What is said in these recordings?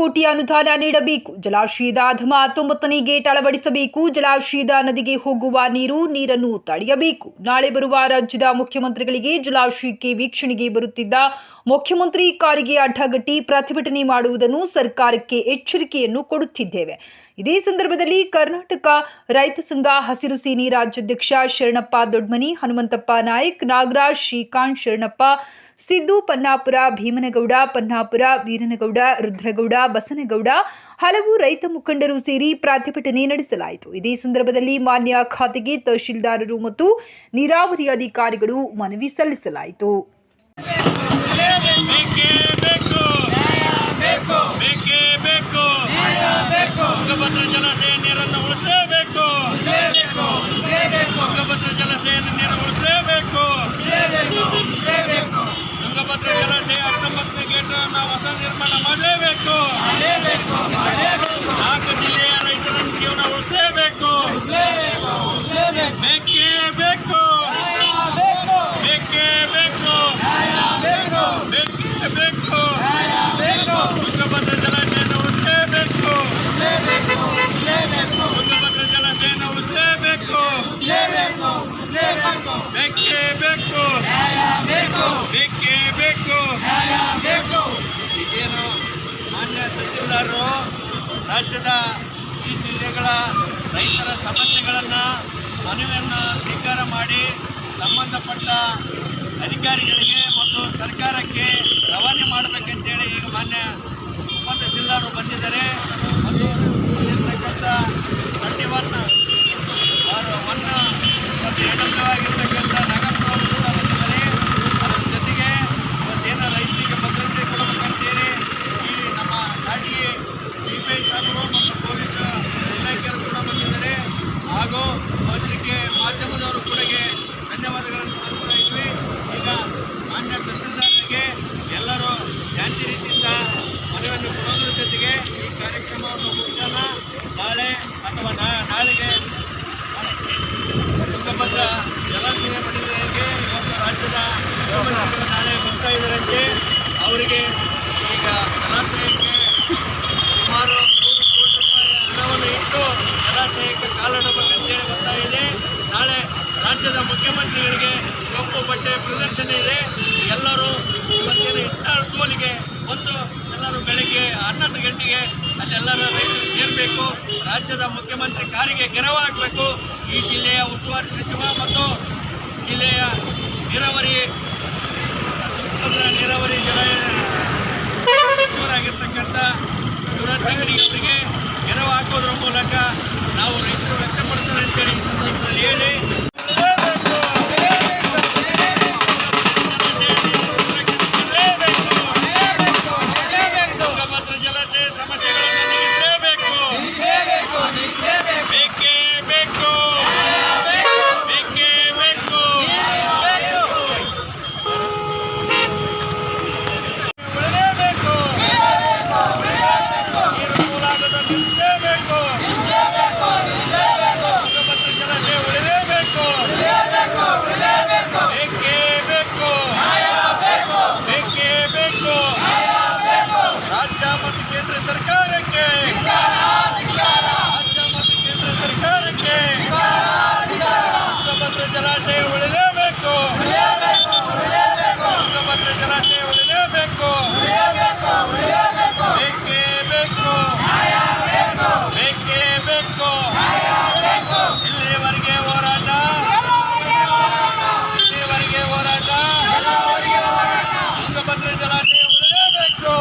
ಕೋಟಿ ಅನುದಾನ ನೀಡಬೇಕು. ಜಲಾಶಯದ ಅಧಮ ಹತ್ತೊಂಬತ್ತನೇ ಗೇಟ್ ಅಳವಡಿಸಬೇಕು. ಜಲಾಶಯದ ನದಿಗೆ ಹೋಗುವ ನೀರು, ನೀರನ್ನು ತಡೆಯಬೇಕು. ನಾಳೆ ಬರುವ ರಾಜ್ಯದ ಮುಖ್ಯಮಂತ್ರಿಗಳಿಗೆ ಜಲಾಶಯಕ್ಕೆ ವೀಕ್ಷಣೆಗೆ ಬರುತ್ತಿದ್ದ ಮುಖ್ಯಮಂತ್ರಿ ಕಾರಿಗೆ ಅಡ್ಡಗಟ್ಟಿ ಪ್ರತಿಭಟನೆ ಮಾಡುವುದನ್ನು ಸರ್ಕಾರಕ್ಕೆ ಎಚ್ಚರಿಕೆಯನ್ನು ಕೊಡುತ್ತಿದ್ದೇವೆ. ಇದೇ ಸಂದರ್ಭದಲ್ಲಿ ಕರ್ನಾಟಕ ರೈತ ಸಂಘ ಹಸಿರು ಸೇನೆ ರಾಜ್ಯಾಧ್ಯಕ್ಷ ಶರಣಪ್ಪ ದೊಡ್ಮನಿ, ಹನುಮಂತಪ್ಪ ನಾಯಕ್, ನಾಗರಾಜ್ ಶ್ರೀಕಾಂತ್ ಶರಣಪ್ಪ ಸಿದ್ದು ಪನ್ನಾಪುರ, ಭೀಮನಗೌಡ, ಪನ್ನಾಪುರ, ವೀರನಗೌಡ, ರುದ್ರಗೌಡ, ಬಸನಗೌಡ ಹಲವು ರೈತ ಮುಖಂಡರು ಸೇರಿ ಪ್ರತಿಭಟನೆ ನಡೆಸಲಾಯಿತು. ಇದೇ ಸಂದರ್ಭದಲ್ಲಿ ಮಾನ್ಯ ಖಾತೆಗೆ ತಹಶೀಲ್ದಾರರು ಮತ್ತು ನೀರಾವರಿ ಅಧಿಕಾರಿಗಳು ಮನವಿ ಸಲ್ಲಿಸಲಾಯಿತು ಬೇಕೇ ಬೇಕು ಬೇಕೇ ಬೇಕು ತುಂಗಭದ್ರಾ ಜಲಾಶಯ ನೀರನ್ನು ಉಳಿಸಲೇಬೇಕು ತುಂಗಭದ್ರಾ ಜಲಾಶಯ ನೀರು ಉಳಿಸಲೇಬೇಕು ತುಂಗಭದ್ರಾ ಜಲಾಶಯ ಹತ್ತೊಂಬತ್ತನೇ ಗೇಟ್ ನಾವು ಹೊಸ ನಿರ್ಮಾಣ ಮಾಡಲೇಬೇಕು ನಾಲ್ಕು ಜಿಲ್ಲೆಯ ರೈತರನ್ನು ಜೀವನ ಉಳಿಸಲೇಬೇಕು ಬೇಕೇ ಬೇಕು ಬೇಕೇ ಬೇಕು ಬೇಕೇ ಬೇಕು ತುಂಗಭದ್ರಾ ಜಲಾಶಯನ ಉಳಿಸಲೇಬೇಕು ತುಂಗಭದ್ರಾ ಜಲಾಶಯನ ಉಳಿಸಲೇಬೇಕು ಬೇಕೇ ಬೇಕು ಬೇಕೇ ಬೇಕು ಬೇಕು ಈಗೇನು ಮಾನ್ಯ ತಹಸೀಲ್ದಾರರು ರಾಜ್ಯದ ಈ ಜಿಲ್ಲೆಗಳ ರೈತರ ಸಮಸ್ಯೆಗಳನ್ನು ಮನವಿಯನ್ನು ಸ್ವೀಕಾರ ಮಾಡಿ ಸಂಬಂಧಪಟ್ಟ ಅಧಿಕಾರಿಗಳಿಗೆ ಮತ್ತು ಸರ್ಕಾರಕ್ಕೆ ರವಾನೆ ಮಾಡಬೇಕಂತೇಳಿ ಈಗ ಮಾನ್ಯ ಉಪ ಬಂದಿದ್ದಾರೆ ಮತ್ತು ಇಲ್ಲಿರ್ತಕ್ಕಂಥ ಟ್ವೆಂಟಿ ಒನ್ ಮತ್ತು ಅದರ ಜೊತೆಗೆ ರೈತರಿಗೆ ಭದ್ರತೆ ಈ ನಮ್ಮ ಪಿ ಪೊಲೀಸ್ ಕೂಡ ಬಂದಿದ್ದಾರೆ ಹಾಗೂ ಪತ್ರಿಕೆ ಮಾಧ್ಯಮದವರು ಕೂಡ ಧನ್ಯವಾದಗಳನ್ನು ಸಲ್ಲಿಸ್ತಾ ಇದ್ವಿ ಈಗ ಮಾನ್ಯ ತಹಸೀಲ್ದಾರ್ಗೆ ಎಲ್ಲರೂ ಶಾಂತಿ ರೀತಿಯಿಂದ ಮನವಿಯನ್ನು ಕೊಡೋದ್ರ ಜೊತೆಗೆ ಈ ಕಾರ್ಯಕ್ರಮವನ್ನು ಮುಗಿಸೋಣ ನಾಳೆ ಅಥವಾ ನಾ- ನಾಳೆಗೆ ತುಂಗಭದ್ರಾ ಜಲಾಶಯ ಬಡಿಗೆ ಇವತ್ತು ರಾಜ್ಯದ ಮುಖ್ಯಮಂತ್ರಿಗಳು ನಾಳೆ ಬರ್ತಾ ಇದ್ದಾರಂತೆ ಅವರಿಗೆ ಈಗ ಜಲಾಶಯಕ್ಕೆ ಸುಮಾರು ನೂರು ಕೋಟಿ ರೂಪಾಯಿ ಹಣವನ್ನು ಇಟ್ಟು ಜಲಾಶಯಕ್ಕೆ ಕಾಲಿಡಬೇಕಂತೇಳಿ ಬರ್ತಾ ಇದೆ ನಾಳೆ ರಾಜ್ಯದ ಮುಖ್ಯಮಂತ್ರಿಗಳಿಗೆ ಕಪ್ಪು ಬಟ್ಟೆ ಪ್ರದರ್ಶನ ಇದೆ. ಎಲ್ಲರೂ ಇವತ್ತಿನ ಇಟ್ಟಾಳ್ ಟೋಲಿಗೆ ಒಂದು ಎಲ್ಲರೂ ಬೆಳಗ್ಗೆ ಹನ್ನೊಂದು ಗಂಟೆಗೆ ಅಲ್ಲೆಲ್ಲರೂ ರೈತರು ಸೇರಬೇಕು. ರಾಜ್ಯದ ಮುಖ್ಯಮಂತ್ರಿ ಕಾರಿಗೆ ಗೆರವಾಗಬೇಕು ಈ ಜಿಲ್ಲೆಯ ಉಸ್ತುವಾರಿ ಸಚಿವ ಮತ್ತು ಜಿಲ್ಲೆಯ ನೀರಾವರಿ ನೀರಾವರಿ ಜಲ ಸಚಿವರಾಗಿರ್ತಕ್ಕಂಥ ಅವರಿಗೆ ಗೆರವು ಹಾಕೋದ್ರ ಮೂಲಕ ನಾವು ರೈತರು ವ್ಯಕ್ತಪಡಿಸಲು ಅಂತೇಳಿ ಈ ಸಂದರ್ಭದಲ್ಲಿ ಬೇಕೇ ಬೇಕು ಇಲ್ಲಿವರೆಗೆ ಹೋರಾಟ ಇಲ್ಲಿವರೆಗೆ ಹೋರಾಟ ತುಂಗಭದ್ರಾ ಜಲಾಶಯ ಉಳಿಲೇಬೇಕು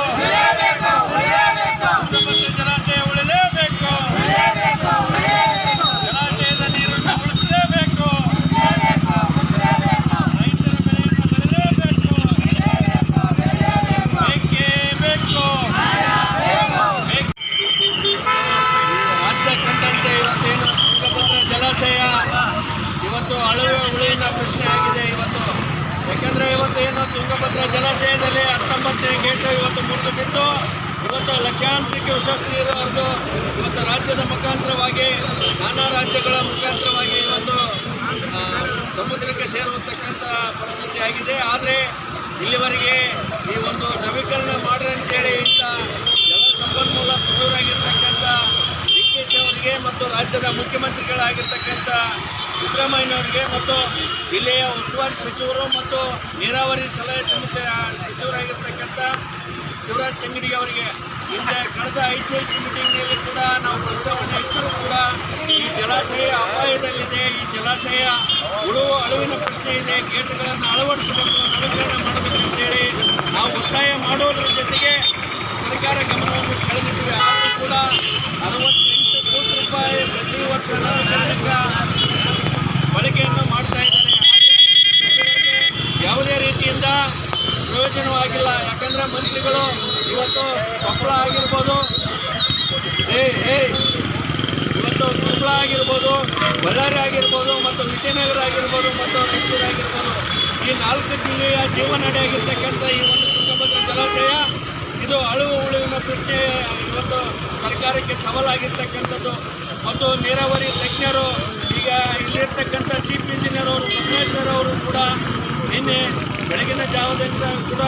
ತುಂಗಭದ್ರಾ ಜಲಾಶಯ ಉಳಿಲೇಬೇಕು ಜಲಾಶಯದ ನೀರನ್ನು ಉಳಿಸಲೇಬೇಕು ರೈತರ ಬೆಳೆಯನ್ನು ಬೆಳೆಯಲೇಬೇಕು ಬೇಕೇ ಬೇಕು ಬೇಕ್- ರಾಜ್ಯ ಕಂಡಂತೆ ಇವತ್ತೇನು ತುಂಗಭದ್ರಾ ಜಲಾಶಯ ಇವತ್ತು ಅಳವೆ ಉಳಿವಿನ ಪ್ರಶ್ನೆ ಆಗಿದೆ ಇವತ್ತು ಯಾಕಂದ್ರೆ ಇವತ್ತು ಏನು ತುಂಗಭದ್ರಾ ಜಲಾಶಯದಲ್ಲಿ ಹತ್ತೊಂಬತ್ತನೇ ಗೇಟ್ ಇವತ್ತು ಮುರಿದು ಬಿದ್ದು ಇವತ್ತು ಲಕ್ಷಾಂತರಕ್ಕೆ ಯಶಸ್ವಿ ಇರೋದು ಇವತ್ತು ರಾಜ್ಯದ ಮುಖಾಂತರವಾಗಿ, ನಾನಾ ರಾಜ್ಯಗಳ ಮುಖಾಂತರವಾಗಿ ಇವತ್ತು ಸಮುದ್ರಕ್ಕೆ ಸೇರುವಂತಕ್ಕಂಥ ಪರಿಸ್ಥಿತಿ ಆಗಿದೆ. ಆದರೆ ಇಲ್ಲಿವರೆಗೆ ಈ ಒಂದು ನವೀಕರಣ ಮಾಡ್ರಿ ಅಂತೇಳಿ ಇಂಥ ಜಲ ಸಂಪನ್ಮೂಲ ಸಚಿವರಾಗಿರ್ತಕ್ಕಂಥ ಡಿ ಕೆ ಶಿ ಅವರಿಗೆ ಮತ್ತು ರಾಜ್ಯದ ಮುಖ್ಯಮಂತ್ರಿಗಳಾಗಿರ್ತಕ್ಕಂಥ ಸಿದ್ದರಾಮಯ್ಯನವರಿಗೆ ಮತ್ತು ಜಿಲ್ಲೆಯ ಉಸ್ತುವಾರಿ ಸಚಿವರು ಮತ್ತು ನೀರಾವರಿ ಸಲಹೆ ಸಮಿತಿಯ ಸಚಿವರಾಗಿರ್ತಕ್ಕಂಥ ಶಿವರಾಜ್ ತಂಗಡಿ ಅವರಿಗೆ ಹಿಂದೆ ಕಳೆದ ಐ ಸಿ ಐ ಸಿ ಮೀಟಿಂಗ್ನಲ್ಲಿ ಕೂಡ ನಾವು ಪ್ರಸ್ತಾವನೆ ಇಟ್ಟರೂ ಕೂಡ ಈ ಜಲಾಶಯ ಅಪಾಯದಲ್ಲಿದೆ. ಈ ಜಲಾಶಯ ಉಳುವ ಅಳುವಿನ ಪ್ರಶ್ನೆ ಇದೆ. ಗೇಟ್ಗಳನ್ನು ಅಳವಡಿಸಬೇಕು, ನವೀಕರಣ ಮಾಡಬೇಕು ಅಂತೇಳಿ ನಾವು ಒತ್ತಾಯ ಮಾಡುವುದರ ಜೊತೆಗೆ ಸರ್ಕಾರ ಗಮನವನ್ನು ಸೆಳೆದಿದ್ದೇವೆ. ಆದರೂ ಕೂಡ ಅರವತ್ತೆಂಟು ಕೋಟಿ ರೂಪಾಯಿ ಪ್ರತಿ ವರ್ಷ ನವೀಕರಣಕ್ಕೆ ಬಳಕೆಯನ್ನು ಮಾಡ್ತಾ ಇದ್ದಾರೆ ಇದುವರೆಗೆ ಯಾವುದೇ ರೀತಿಯಿಂದ ಪ್ರಯೋಜನವಾಗಿಲ್ಲ ಯಾಕಂದ್ರೆ ಮಂತ್ರಿಗಳು ಇವತ್ತು ಕೊಪ್ಪಳ ಆಗಿರ್ಬೋದು. ಏ ಏ, ಇವತ್ತು ಕೊಪ್ಪಳ ಆಗಿರ್ಬೋದು, ಬಳ್ಳಾರಿ ಆಗಿರ್ಬೋದು ಮತ್ತು ವಿಜಯನಗರ ಆಗಿರ್ಬೋದು ಮತ್ತು ರಾಯಚೂರು ಆಗಿರ್ಬೋದು. ಈ ನಾಲ್ಕು ಜಿಲ್ಲೆಯ ಜೀವನಡಿಯಾಗಿರ್ತಕ್ಕಂಥ ಈ ಒಂದು ತುಂಗಭದ್ರಾ ಜಲಾಶಯ, ಇದು ಅಳುವು ಉಳುವಿನ ಪ್ರಶ್ನೆ ಇವತ್ತು ಸರ್ಕಾರಕ್ಕೆ ಸವಾಲಾಗಿರ್ತಕ್ಕಂಥದ್ದು. ಮತ್ತು ನೀರಾವರಿ ತಜ್ಞರು, ಈಗ ಇಲ್ಲಿರ್ತಕ್ಕಂಥ ಚೀಫ್ ಇಂಜಿನಿಯರ್ ಅವರು ಬಸವೇಶ್ವರ ಅವರು ಕೂಡ ನಿನ್ನೆ ಬೆಳಗಿನ ಜಾವದಿಂದ ಕೂಡ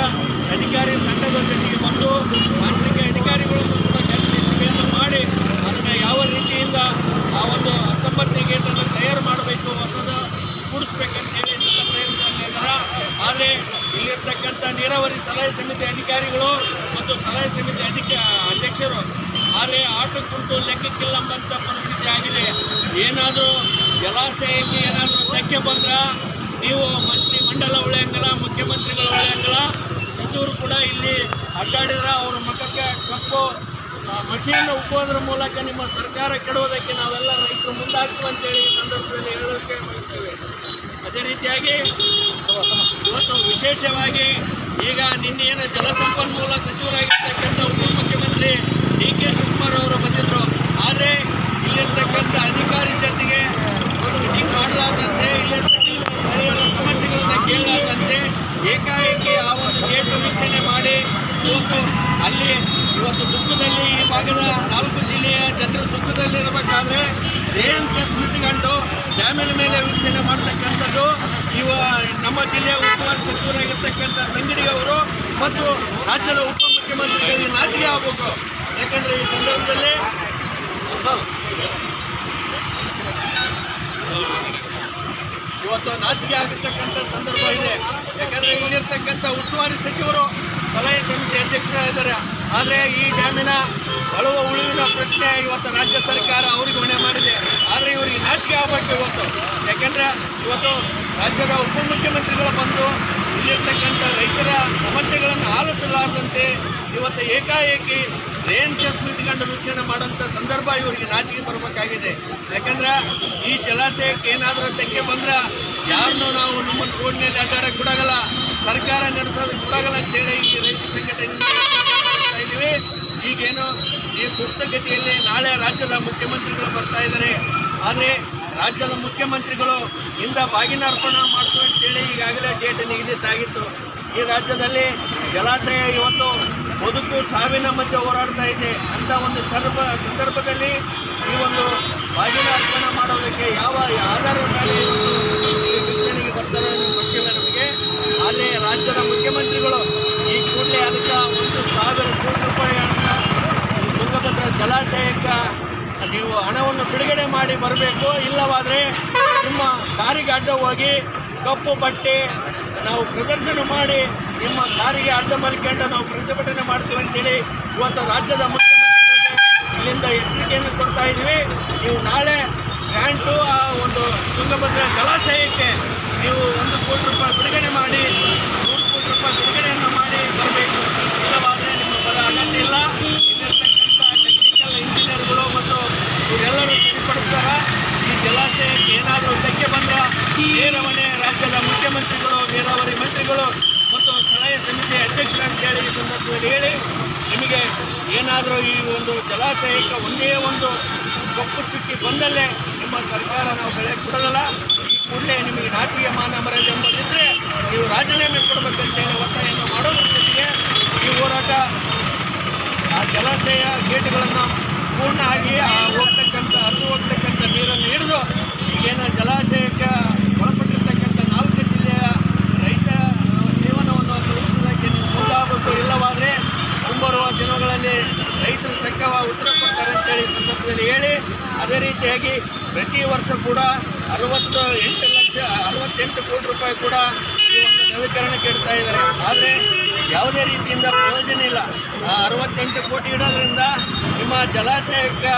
ಅಧಿಕಾರಿ ತಂಡದ ಜೊತೆಗೆ ಬಂದು ಮಾಂತ್ರಿಕ ಅಧಿಕಾರಿಗಳನ್ನು ಕೂಡ ಸಭೆಯನ್ನು ಮಾಡಿ ಅದನ್ನು ಯಾವ ರೀತಿಯಿಂದ ಆ ಒಂದು ಹತ್ತೊಂಬತ್ತನೇ ಗೇಟನ್ನು ತಯಾರು ಮಾಡಬೇಕು ಹೊಸದ ಕೂಡಿಸ್ಬೇಕಂತ ಹೇಳಿ ಪ್ರಯತ್ನ ಆದರೆ ಇಲ್ಲಿರ್ತಕ್ಕಂಥ ನೀರಾವರಿ ಸಲಹೆ ಸಮಿತಿ ಅಧಿಕಾರಿಗಳು ಮತ್ತು ಸಲಹೆ ಸಮಿತಿ ಅಧಿಕ ಅಧ್ಯಕ್ಷರು, ಆದರೆ ಆಟ ಲೆಕ್ಕಕ್ಕಿಲ್ಲ ಲೆಕ್ಕಕ್ಕಿಲ್ಲಂಬಂಥ ಪರಿಸ್ಥಿತಿ ಆಗಿದೆ. ಏನಾದರೂ ಜಲಾಶಯಕ್ಕೆ ಏನಾದರೂ ಧಕ್ಕೆ ಬಂದ್ರೆ? ನೀವು ಮಂಡಲ ಉಳಿಯಂಗಲ್ಲ ಮುಖ್ಯಮಂತ್ರಿಗಳು ಉಳಿಯಂಗಲ್ಲ ಸಚಿವರು ಕೂಡ ಇಲ್ಲಿ ಅಡ್ಡಾಡಿದ್ರೆ ಅವ್ರ ಮಠಕ್ಕೆ ಕಪ್ಪು ಮಷೀನ್ ಉಪ್ಪೋದ್ರ ಮೂಲಕ ನಿಮ್ಮ ಸರ್ಕಾರ ಕೆಡುವುದಕ್ಕೆ ನಾವೆಲ್ಲ ರೈತರು ಮುಂದಾಗ್ತೀವಿ ಅಂತೇಳಿ ಈ ಸಂದರ್ಭದಲ್ಲಿ ಹೇಳೋಕೆ ಬಯಸ್ತೇವೆ. ಅದೇ ರೀತಿಯಾಗಿ, ಇವತ್ತು ವಿಶೇಷವಾಗಿ ಈಗ ನಿನ್ನೆ ಏನು ಜಲಸಂಪನ್ಮೂಲ ಸಚಿವರಾಗಿರ್ತಕ್ಕಂಥ ಉಪಮುಖ್ಯಮಂತ್ರಿ ಡಿ ಕೆ ಶಿವಕುಮಾರ್ ಅವರು ಬಂದಿದ್ದರು ಆದರೆ ಇಲ್ಲಿರ್ತಕ್ಕಂಥ ಅಧಿಕಾರಿ ಜೊತೆಗೆ ಒಂದು ಮೀಟಿಂಗ್ ಮಾಡಲಾರ್ದಂತೆ ಇಲ್ಲಿರ್ತಕ್ಕಂಥ ಸ್ಥಳೀಯರ ಸಮಸ್ಯೆಗಳನ್ನು ಕೇಳಲಾರ್ದಂತೆ ಏಕಾಏಕಿ ಆ ಒಂದು ಗೇಟು ವೀಕ್ಷಣೆ ಮಾಡಿ ಇವತ್ತು ಅಲ್ಲಿ ಇವತ್ತು ದುಃಖದಲ್ಲಿ ಈ ಭಾಗದ ನಾಲ್ಕು ಜಿಲ್ಲೆಯ ಜನರು ದುಃಖದಲ್ಲಿರಬೇಕಾದ್ರೆ ಏನ್ ಚೆಸ್ ಇಟ್ಕೊಂಡು ಡ್ಯಾಮಿನ ಮೇಲೆ ವೀಕ್ಷಣೆ ಮಾಡ್ತಕ್ಕಂಥದ್ದು, ಇವ ನಮ್ಮ ಜಿಲ್ಲೆಯ ಉಸ್ತುವಾರಿ ಸಚಿವರಾಗಿರ್ತಕ್ಕಂಥ ಅವರು ಮತ್ತು ರಾಜ್ಯದ ಉಪಮುಖ್ಯಮಂತ್ರಿಗಳಿಗೆ ನಾಚಿಕೆ ಆಗಬೇಕು. ಯಾಕಂದ್ರೆ ಈ ಸಂದರ್ಭದಲ್ಲಿ ಇವತ್ತು ನಾಚಿಕೆ ಆಗಿರ್ತಕ್ಕಂಥ ಸಂದರ್ಭ ಇದೆ. ಯಾಕಂದರೆ ಇಲ್ಲಿರ್ತಕ್ಕಂಥ ಉಸ್ತುವಾರಿ ಸಚಿವರು ಸಲಹೆ ಸಮಿತಿ ಅಧ್ಯಕ್ಷರಾಗಿದ್ದಾರೆ. ಆದರೆ ಈ ಡ್ಯಾಮಿನ ಅಳುವ ಉಳಿವಿನ ಪ್ರಶ್ನೆ ಇವತ್ತು ರಾಜ್ಯ ಸರ್ಕಾರ ಅವರಿಗೆ ಹೊಣೆ ಮಾಡಿದೆ. ಆದರೆ ಇವರಿಗೆ ನಾಚಿಕೆ ಆಗಬೇಕು ಇವತ್ತು. ಯಾಕಂದ್ರೆ ಇವತ್ತು ರಾಜ್ಯದ ಉಪಮುಖ್ಯಮಂತ್ರಿಗಳು ಬಂದು ಇಲ್ಲಿರ್ತಕ್ಕಂಥ ರೈತರ ಸಮಸ್ಯೆಗಳನ್ನು ಆಲಿಸಲಾರದಂತೆ ಇವತ್ತು ಏಕಾಏಕಿ ರೇನ್ ಚೆಸ್ ಇಟ್ಕೊಂಡು ವೀಕ್ಷಣೆ ಮಾಡೋಂಥ ಸಂದರ್ಭ ಇವರಿಗೆ ನಾಚಿಕೆ ಬರಬೇಕಾಗಿದೆ ಯಾಕಂದ್ರೆ ಈ ಜಲಾಶಯಕ್ಕೆ ಏನಾದರೂ ತೆಕ್ಕೆ ಬಂದ್ರೆ ಯಾರನ್ನೂ ನಾವು ನಮ್ಮ ರೋಡ್ನಲ್ಲಿ ಅಡ್ಡಾಡಕ್ಕೆ ಬಿಡೋಲ್ಲ ಸರ್ಕಾರ ನಡೆಸೋದಕ್ಕೆ ಬಿಡೋಲ್ಲ ಅಂತೇಳಿ ಈ ರೈತ ಸಂಘಟನೆ ಈಗೇನು ಈ ಕುರ್ತಗತಿಯಲ್ಲಿ ನಾಳೆ ರಾಜ್ಯದ ಮುಖ್ಯಮಂತ್ರಿಗಳು ಬರ್ತಾ ಇದ್ದಾರೆ. ಆದರೆ ರಾಜ್ಯದ ಮುಖ್ಯಮಂತ್ರಿಗಳು ಇಂದ ಬಾಗಿನ ಅರ್ಪಣೆ ಮಾಡ್ತು ಅಂತೇಳಿ ಈಗಾಗಲೇ ಡೇಟ್ ನಿಗದಿತ ಆಗಿತ್ತು. ಈ ರಾಜ್ಯದಲ್ಲಿ ಜಲಾಶಯ ಇವತ್ತು ಬದುಕು ಸಾವಿನ ಮಧ್ಯೆ ಹೋರಾಡ್ತಾ ಇದೆ ಅಂತ ಒಂದು ಸಂದರ್ಭ, ಸಂದರ್ಭದಲ್ಲಿ ಈ ಒಂದು ಬಾಗಿನ ಅರ್ಪಣೆ ಮಾಡೋದಕ್ಕೆ ಯಾವ ಆಧಾರದ ಮೇಲೆ ಬರ್ತಾರೆ ಗೊತ್ತಿಲ್ಲ ನಮಗೆ. ಆದರೆ ರಾಜ್ಯದ ಮುಖ್ಯಮಂತ್ರಿಗಳು ಈ ಕೂಡಲೇ ಅದಕ್ಕೆ ಒಂದು ಸಾವಿರ ಕೋಟಿ ರೂಪಾಯಿಯನ್ನು ತುಂಗಭದ್ರಾ ಜಲಾಶಯಕ್ಕೆ ನೀವು ಹಣವನ್ನು ಬಿಡುಗಡೆ ಮಾಡಿ ಬರಬೇಕು. ಇಲ್ಲವಾದರೆ ನಿಮ್ಮ ಕಾರಿಗೆ ಅಡ್ಡ ಹೋಗಿ ಕಪ್ಪು ಬಟ್ಟೆ ನಾವು ಪ್ರದರ್ಶನ ಮಾಡಿ ನಿಮ್ಮ ಕಾರಿಗೆ ಅಡ್ಡ ಮಲ್ಕೊಂಡು ನಾವು ಪ್ರತಿಭಟನೆ ಮಾಡ್ತೀವಿ ಅಂತೇಳಿ ಇವತ್ತು ರಾಜ್ಯದ ಮುಖ್ಯಮಂತ್ರಿಗಳಿಗೆ ಇಲ್ಲಿಂದ ಎಚ್ಚರಿಕೆಯನ್ನು ಕೊಡ್ತಾ ಇದ್ದೀವಿ. ನೀವು ನಾಳೆ ಗ್ರ್ಯಾಂಟು ಆ ಒಂದು ತುಂಗಭದ್ರಾ ಜಲಾಶಯಕ್ಕೆ ನೀವು ಒಂದು ಕೋಟಿ ರೂಪಾಯಿ ಬಿಡುಗಡೆ ಮಾಡಿ ಮೂರು ಕೋಟಿ ರೂಪಾಯಿ ಬಿಡುಗಡೆಯನ್ನು ಮಾಡಿ ಬರಬೇಕು ಇಲ್ಲವಾದರೆ ನಿಮ್ಮ ಬರ ಅಗತ್ಯ ಇಲ್ಲ ಇಲ್ಲಿರ್ತಕ್ಕಂಥ ಟೆಕ್ನಿಕಲ್ ಇಂಜಿನಿಯರ್ಗಳು ಮತ್ತು ಇವರೆಲ್ಲರೂ ಸರಿಪಡಿಸ್ತಾರ ಈ ಜಲಾಶಯಕ್ಕೆ ಏನಾದರೂ ಧಕ್ಕೆ ಬಂದ್ರೆ ನೇರವಣೆ ರಾಜ್ಯದ ಮುಖ್ಯಮಂತ್ರಿಗಳು ನೀರಾವರಿ ಮಂತ್ರಿಗಳು ಮತ್ತು ಸಲಹೆ ಸಮಿತಿ ಅಧ್ಯಕ್ಷರು ಈ ಹೇಳಿ, ನಿಮಗೆ ಏನಾದರೂ ಈ ಒಂದು ಜಲಾಶಯಕ್ಕೆ ಒಂದೇ ಒಂದು ಕಪ್ಪು ಚುಕ್ಕಿ ಬಂದಲ್ಲೇ ನಿಮ್ಮ ಸರ್ಕಾರ ನಾವು ಬೆಳೆ ಕೊಡೋದಲ್ಲ ಈ ಕೂಡಲೇ ನಿಮಗೆ ರಾಜಕೀಯ ಮಾನ ಮರ್ಯಾದೆ ಎಂಬುದಿದ್ದರೆ ನೀವು ರಾಜೀನಾಮೆ ಕೊಡಬೇಕಂತೇಳಿ ಒತ್ತಾಯವನ್ನು ಮಾಡೋದ್ರ ಜೊತೆಗೆ ಈ ಹೋರಾಟ ಆ ಜಲಾಶಯ ಗೇಟ್ಗಳನ್ನು ಪೂರ್ಣ ಆಗಿ ಆ ಹೋಗ್ತಕ್ಕಂಥ, ಹರಿದು ಹೋಗ್ತಕ್ಕಂಥ ನೀರನ್ನು ಹಿಡಿದು ಈಗೇನು ಜಲಾಶಯಕ್ಕೆ ಒಳಪಟ್ಟಿರ್ತಕ್ಕಂಥ ನಾಲ್ಕು ಜಿಲ್ಲೆಯ ರೈತ ಜೀವನವನ್ನು ಉತ್ತರ ಕೊಡ್ತಾರೆ ಅಂತ ಹೇಳಿ ಸಂದರ್ಭದಲ್ಲಿ ಹೇಳಿ. ಅದೇ ರೀತಿಯಾಗಿ ಪ್ರತಿ ವರ್ಷ ಕೂಡ ಅರವತ್ತು ಎಂಟು ಲಕ್ಷ, ಅರವತ್ತೆಂಟು ಕೋಟಿ ರೂಪಾಯಿ ಕೂಡ ಈ ಒಂದು ನವೀಕರಣಕ್ಕೆ ಇಡ್ತಾ ಇದ್ದಾರೆ. ಆದರೆ ಯಾವುದೇ ರೀತಿಯಿಂದ ಪ್ರಯೋಜನ ಇಲ್ಲ. ಆ ಅರವತ್ತೆಂಟು ಕೋಟಿ ಇಡೋದ್ರಿಂದ ನಿಮ್ಮ ಜಲಾಶಯಕ್ಕೆ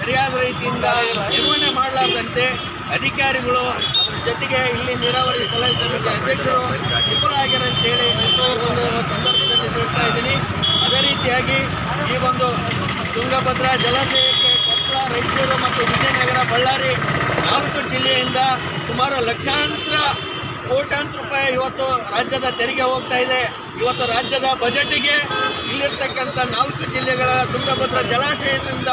ಸರಿಯಾದ ರೀತಿಯಿಂದ ನಿರ್ವಹಣೆ ಮಾಡಲಾರ್ದಂತೆ ಅಧಿಕಾರಿಗಳು ಅದ್ರ ಜೊತೆಗೆ ಇಲ್ಲಿ ನೀರಾವರಿ ಸಲಹೆ ಸಮಿತಿ ಅಧ್ಯಕ್ಷರು ವಿಫಲರಾಗ್ಯಾರ ಅಂತೇಳಿ ಒಂದು ಸಂದರ್ಭದಲ್ಲಿ ಹೇಳ್ತಾ ಇದ್ದೀನಿ. ಅದೇ ರೀತಿಯಾಗಿ ಈ ಒಂದು ತುಂಗಭದ್ರಾ ಜಲಾಶಯಕ್ಕೆ ಕೊಪ್ಪಳ, ರಾಯಚೂರು ಮತ್ತು ವಿಜಯನಗರ, ಬಳ್ಳಾರಿ, ನಾಲ್ಕು ಜಿಲ್ಲೆಯಿಂದ ಸುಮಾರು ಲಕ್ಷಾಂತರ ಕೋಟ್ಯಾಂತರ ರೂಪಾಯಿ ಇವತ್ತು ರಾಜ್ಯದ ತೆರಿಗೆ ಹೋಗ್ತಾ ಇದೆ. ಇವತ್ತು ರಾಜ್ಯದ ಬಜೆಟ್ಗೆ ಇಲ್ಲಿರ್ತಕ್ಕಂಥ ನಾಲ್ಕು ಜಿಲ್ಲೆಗಳ ತುಂಗಭದ್ರಾ ಜಲಾಶಯದಿಂದ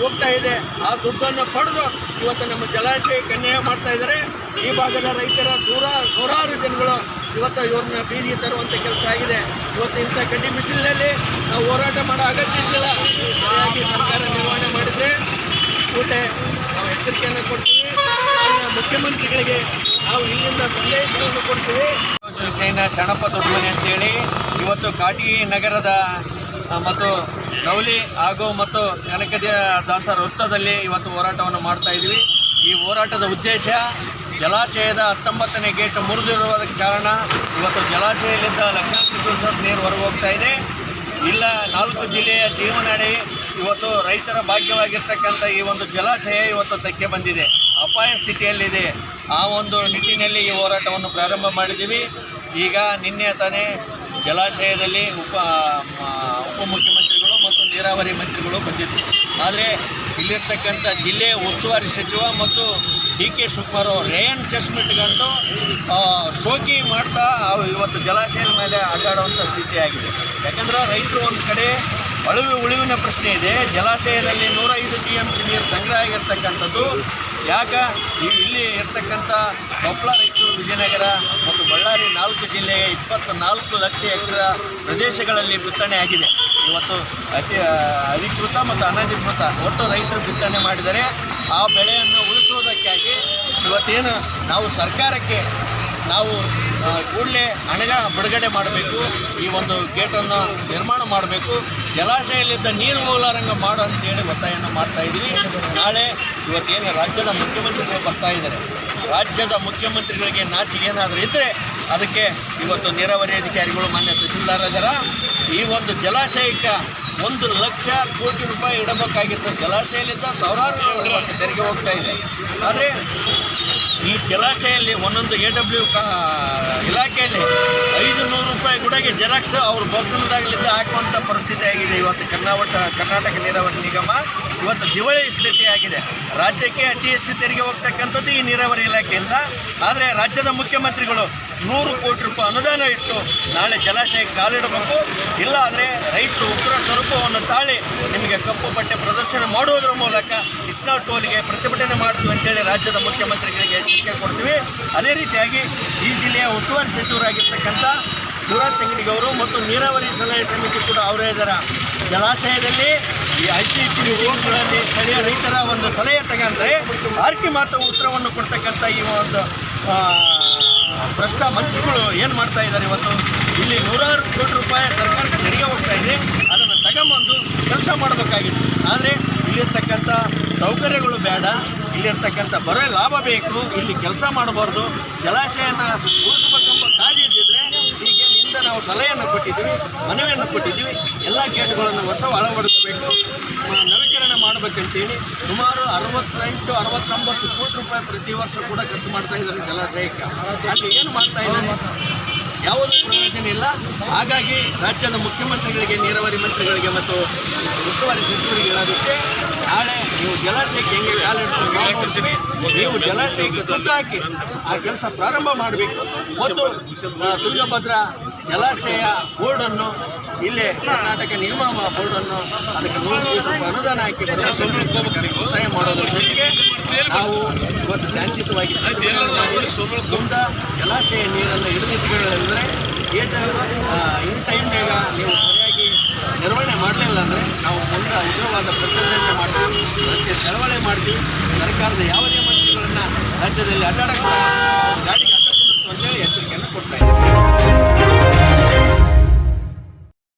ಹೋಗ್ತಾ ಇದೆ. ಆ ದುಡ್ಡನ್ನು ಪಡೆದು ಇವತ್ತು ನಮ್ಮ ಜಲಾಶಯಕ್ಕೆ ಅನ್ಯಾಯ ಮಾಡ್ತಾ ಇದ್ದಾರೆ. ಈ ಭಾಗದ ರೈತರ ನೂರ ನೂರಾರು ಜನಗಳು ಇವತ್ತು ಇವ್ರನ್ನ ಬೀದಿಗೆ ತರುವಂಥ ಕೆಲಸ ಆಗಿದೆ. ಇವತ್ತು ಇಂಥ ಕಡ್ಡಿ ಬಿಸಿಲಿನಲ್ಲಿ ನಾವು ಹೋರಾಟ ಮಾಡೋ ಅಗತ್ಯ ಇರಲಿಲ್ಲ ಸರಿಯಾಗಿ ಸರ್ಕಾರ ನಿರ್ವಹಣೆ ಮಾಡಿದರೆ ಕೂಟೆ ನಾವು ಎಚ್ಚರಿಕೆಯನ್ನು ಕೊಡ್ತೀವಿ. ಮುಖ್ಯಮಂತ್ರಿಗಳಿಗೆ ನಾವು ಇಲ್ಲಿಂದ ಸಂದೇಶವನ್ನು ಕೊಡ್ತೀವಿ. ಸೇನ ಶಣಪ ದೊಡ್ಡಮನೆ ಅಂತೇಳಿ ಇವತ್ತು ಕಾಟಗಿ ನಗರದ ಮತ್ತು ನವಲಿ ಹಾಗೂ ಮತ್ತು ಕನಕದ ದಾಸರ ವೃತ್ತದಲ್ಲಿ ಇವತ್ತು ಹೋರಾಟವನ್ನು ಮಾಡ್ತಾ ಇದ್ದೀವಿ. ಈ ಹೋರಾಟದ ಉದ್ದೇಶ ಜಲಾಶಯದ ಹತ್ತೊಂಬತ್ತನೇ ಗೇಟ್ ಮುರಿದಿರುವ ಕಾರಣ ಇವತ್ತು ಜಲಾಶಯದಿಂದ ಲಕ್ಷಾಂತರ ನೀರು ಹೊರಗೆ ಹೋಗ್ತಾ ಇದೆ. ಇಲ್ಲ, ನಾಲ್ಕು ಜಿಲ್ಲೆಯ ಜೀವನಾಡಿ ಇವತ್ತು ರೈತರ ಭಾಗ್ಯವಾಗಿರ್ತಕ್ಕಂಥ ಈ ಒಂದು ಜಲಾಶಯ ಇವತ್ತು ತಕ್ಕೆ ಬಂದಿದೆ. ಅಪಾಯ ಸ್ಥಿತಿಯಲ್ಲಿದೆ. ಆ ಒಂದು ನಿಟ್ಟಿನಲ್ಲಿ ಈ ಹೋರಾಟವನ್ನು ಪ್ರಾರಂಭ ಮಾಡಿದ್ದೀವಿ. ಈಗ ನಿನ್ನೆ ತಾನೇ ಜಲಾಶಯದಲ್ಲಿ ಉಪ ಉಪಮುಖ್ಯಮಂತ್ರಿ ಉಪಮುಖ್ಯಮಂತ್ರಿಗಳು ನೀರಾವರಿ ಮಂತ್ರಿಗಳು ಬಂದಿದ್ದರು ಆದರೆ ಇಲ್ಲಿರ್ತಕ್ಕಂಥ ಜಿಲ್ಲೆ ಉಸ್ತುವಾರಿ ಸಚಿವ ಮತ್ತು ಡಿ ಕೆ ಶಿವಕುಮಾರ್ ರೇಯನ್ ಚಸ್ಮೆಟ್ಗಂಟು ಶೋಕಿ ಮಾಡ್ತಾ ಇವತ್ತು ಜಲಾಶಯದ ಮೇಲೆ ಆಟಾಡುವಂಥ ಸ್ಥಿತಿ ಆಗಿದೆ. ಯಾಕಂದ್ರೆ ರೈತರು ಒಂದು ಕಡೆ ಅಳುವೆ ಉಳಿವಿನ ಪ್ರಶ್ನೆ ಇದೆ. ಜಲಾಶಯದಲ್ಲಿ ನೂರೈದು ಟಿ ಎಂ ಸಿ ನೀರು ಸಂಗ್ರಹ ಆಗಿರ್ತಕ್ಕಂಥದ್ದು. ಯಾಕೆ? ಇಲ್ಲಿ ಇರ್ತಕ್ಕಂಥ ಕೊಪ್ಪಳ ರಾಯಚೂರು ವಿಜಯನಗರ ಮತ್ತು ಬಳ್ಳಾರಿ ನಾಲ್ಕು ಜಿಲ್ಲೆಯ ಇಪ್ಪತ್ತ ನಾಲ್ಕು ಲಕ್ಷ ಎಕರೆ ಪ್ರದೇಶಗಳಲ್ಲಿ ಬಿತ್ತನೆ ಆಗಿದೆ. ಇವತ್ತು ಅತಿ ಅಧಿಕೃತ ಮತ್ತು ಅನಧಿಕೃತ ಒಟ್ಟು ರೈತರು ಬಿತ್ತನೆ ಮಾಡಿದರೆ ಆ ಬೆಳೆಯನ್ನು ಉಳಿಸುವುದಕ್ಕಾಗಿ ಇವತ್ತೇನು ನಾವು ಸರ್ಕಾರಕ್ಕೆ ನಾವು ಕೂಡಲೇ ಹಣಗ ಬಿಡುಗಡೆ ಮಾಡಬೇಕು. ಈ ಒಂದು ಗೇಟನ್ನು ನಿರ್ಮಾಣ ಮಾಡಬೇಕು. ಜಲಾಶಯಲ್ಲಿದ್ದ ನೀರು ಮೂಲಾರಂಗ ಮಾಡು ಅಂತೇಳಿ ಒತ್ತಾಯವನ್ನು ಮಾಡ್ತಾ ಇದ್ದೀವಿ. ನಾಳೆ ಇವತ್ತೇನು ರಾಜ್ಯದ ಮುಖ್ಯಮಂತ್ರಿಗಳು ಬರ್ತಾ ಇದ್ದಾರೆ. ರಾಜ್ಯದ ಮುಖ್ಯಮಂತ್ರಿಗಳಿಗೆ ನಾಚಿಕೆ ಏನಾದರೂ ಇದ್ದರೆ ಅದಕ್ಕೆ ಇವತ್ತು ನೀರಾವರಿ ಅಧಿಕಾರಿಗಳು ಮಾನ್ಯ ತಹಸೀಲ್ದಾರ್ ಅದರ ಈ ಒಂದು ಜಲಾಶಯಕ್ಕೆ ಒಂದು ಲಕ್ಷ ಕೋಟಿ ರೂಪಾಯಿ ಇಡಬೇಕಾಗಿತ್ತು ಜಲಾಶಯದಿಂದ ಸಾವಿರಾರು ತೆರಿಗೆ ಹೋಗ್ತಾ ಇದೆ. ಆದರೆ ಈ ಜಲಾಶಯಲ್ಲಿ ಒಂದೊಂದು ಎ ಡಬ್ಲ್ಯೂ ಕಾ ಇಲಾಖೆಯಲ್ಲಿ ಐದು ನೂರು ರೂಪಾಯಿ ಗುಡಗೆ ಜೆರಾಕ್ಸ್ ಅವರು ಬಗ್ಗನದಾಗಲಿಂದ ಹಾಕುವಂಥ ಪರಿಸ್ಥಿತಿ ಆಗಿದೆ. ಇವತ್ತು ಕರ್ನಾಟಕ ಕರ್ನಾಟಕ ನೀರಾವರಿ ನಿಗಮ ಇವತ್ತು ದಿವಾಳಿ ಸ್ಥಿತಿಯಾಗಿದೆ. ರಾಜ್ಯಕ್ಕೆ ಅತಿ ಹೆಚ್ಚು ತೆರಿಗೆ ಹೋಗ್ತಕ್ಕಂಥದ್ದು ಈ ನೀರಾವರಿ ಇಲಾಖೆಯಿಂದ. ಆದರೆ ರಾಜ್ಯದ ಮುಖ್ಯಮಂತ್ರಿಗಳು ನೂರು ಕೋಟಿ ರೂಪಾಯಿ ಅನುದಾನ ಇಟ್ಟು ನಾಳೆ ಜಲಾಶಯಕ್ಕೆ ಕಾಲಿಡಬೇಕು ಇಲ್ಲ ಅಂದರೆ ರೈತರು ಉಗ್ರ ಸ್ವರೂಪವನ್ನು ತಾಳಿ ನಿಮಗೆ ಕಪ್ಪು ಬಟ್ಟೆ ಪ್ರದರ್ಶನ ಮಾಡುವುದರ ಮೂಲಕ ಇತ್ನಾಳ್ ಟೋಲಿಗೆ ಪ್ರತಿಭಟನೆ ಮಾಡ್ತೀವಿ ಅಂತೇಳಿ ರಾಜ್ಯದ ಮುಖ್ಯಮಂತ್ರಿಗಳಿಗೆ ಎಚ್ಚರಿಕೆ ಕೊಡ್ತೀವಿ. ಅದೇ ರೀತಿಯಾಗಿ ಈ ಜಿಲ್ಲೆಯ ಉಸ್ತುವಾರಿ ಸಚಿವರಾಗಿರ್ತಕ್ಕಂಥ ಶಿವರಾಜ್ ತೆಂಗಡಿಗವರು ಮತ್ತು ನೀರಾವರಿ ಸಲಹೆ ಸಮಿತಿ ಕೂಡ ಅವರೇ ಇದ್ದಾರೆ ಜಲಾಶಯದಲ್ಲಿ ಈ ಐ ಸಿ ಸಿ ಊರುಗಳಲ್ಲಿ ಸ್ಥಳೀಯ ರೈತರ ಒಂದು ಸಲಹೆ ತಗೊಂಡ್ರೆ ಆರ್ಕಿ ಮಾತ್ರ ಉತ್ತರವನ್ನು ಕೊಡ್ತಕ್ಕಂಥ ಈ ಒಂದು ಭ್ರಷ್ಟ ಮಂತ್ರಿಗಳು ಏನು ಮಾಡ್ತಾ ಇದ್ದಾರೆ ಇವತ್ತು? ಇಲ್ಲಿ ನೂರಾರು ಕೋಟಿ ರೂಪಾಯಿ ಸರ್ಕಾರಕ್ಕೆ ತೆರಿಗೆ ಹೋಗ್ತಾ ಇದೆ. ಅದನ್ನು ತಗೊಂಬಂದು ಕೆಲಸ ಮಾಡಬೇಕಾಗಿತ್ತು. ಆದರೆ ಇಲ್ಲಿರ್ತಕ್ಕಂಥ ಸೌಕರ್ಯಗಳು ಬೇಡ. ಇಲ್ಲಿರ್ತಕ್ಕಂಥ ಬರೋ ಲಾಭ ಬೇಕು. ಇಲ್ಲಿ ಕೆಲಸ ಮಾಡಬಾರ್ದು. ಜಲಾಶಯನ ಉಳಿಸ್ಬೇಕೆಂಬ ಕಾಜಿ ಇದ್ದಿದ್ರೆ ಈಗಿನಿಂದ ನಾವು ಸಲಹೆಯನ್ನು ಕೊಟ್ಟಿದ್ದೀವಿ, ಮನವಿಯನ್ನು ಕೊಟ್ಟಿದ್ದೀವಿ. ಎಲ್ಲ ಗೇಟ್ಗಳನ್ನು ಹೊಸ ಅಳವಡಿಸಬೇಕು ನವೀಕರಣ ಸುಮಾರು ಅರವತ್ತೆಂಟು, ಅರವತ್ತೊಂಬತ್ತು ಕೋಟಿ ರೂಪಾಯಿ ಪ್ರತಿ ವರ್ಷ ಕೂಡ ಖರ್ಚು ಮಾಡ್ತಾ ಇದ್ದಾರೆ ಜಲಾಶಯಕ್ಕೆ ಅಲ್ಲಿ ಏನು ಮಾಡ್ತಾ ಇದ್ದಾರೆ? ಯಾವುದೇ ಪ್ರಯೋಜನ ಇಲ್ಲ. ಹಾಗಾಗಿ ರಾಜ್ಯದ ಮುಖ್ಯಮಂತ್ರಿಗಳಿಗೆ, ನೀರಾವರಿ ಮಂತ್ರಿಗಳಿಗೆ ಮತ್ತು ಉಸ್ತುವಾರಿ ಸಚಿವರಿಗೆ ಹೇಳೋದಕ್ಕೆ ನಾಳೆ ನೀವು ಜಲಾಶಯಕ್ಕೆ ಹೆಂಗೆ ಕಾಲಿಡ್ತೀವಿ ನೀವು ಜಲಾಶಯಕ್ಕೆ ದುಡ್ಡು ಹಾಕಿ ಆ ಕೆಲಸ ಪ್ರಾರಂಭ ಮಾಡಬೇಕು. ಮತ್ತು ತುಂಗಭದ್ರಾ ಜಲಾಶಯ ಬೋರ್ಡನ್ನು ಇಲ್ಲಿ ಕರ್ನಾಟಕ ನಿರ್ಮಾಣ ಬೋರ್ಡನ್ನು ಅದಕ್ಕೆ ನೂರು ಅನುದಾನ ಹಾಕಿ ಸಹಾಯ ಮಾಡೋದಕ್ಕೆ ನಾವು ಇವತ್ತು ಶಾಂತಿಯುತವಾಗಿ ಗುಂಡ ಜಲಾಶಯ ನೀರನ್ನು ಹಿಡಿದಿಟ್ಟುಕೊಳ್ಳಂದರೆ ಏನಾದರೂ ಇನ್ ಟೈಮ್ನಾಗ ನೀವು ಸರಿಯಾಗಿ ನಿರ್ವಹಣೆ ಮಾಡಲಿಲ್ಲ ಅಂದರೆ ನಾವು ಮುಂದೆ ಉಗ್ರವಾದ ಪ್ರತಿಭಟನೆ ಮಾಡ್ತೀವಿ ಅದಕ್ಕೆ ಚಳವಳಿ ಮಾಡ್ತೀವಿ ಸರ್ಕಾರದ ಯಾವ ನಿಯಮಗಳನ್ನು ರಾಜ್ಯದಲ್ಲಿ ಅಡ್ಡಾಡಕ್ಕೆ ಗಾಡಿಗೆ ಅಡ್ಡ ಅಂತೇಳಿ ಎಚ್ಚರಿಕೆಯನ್ನು ಕೊಡ್ತಾ ಇದ್ದೀವಿ.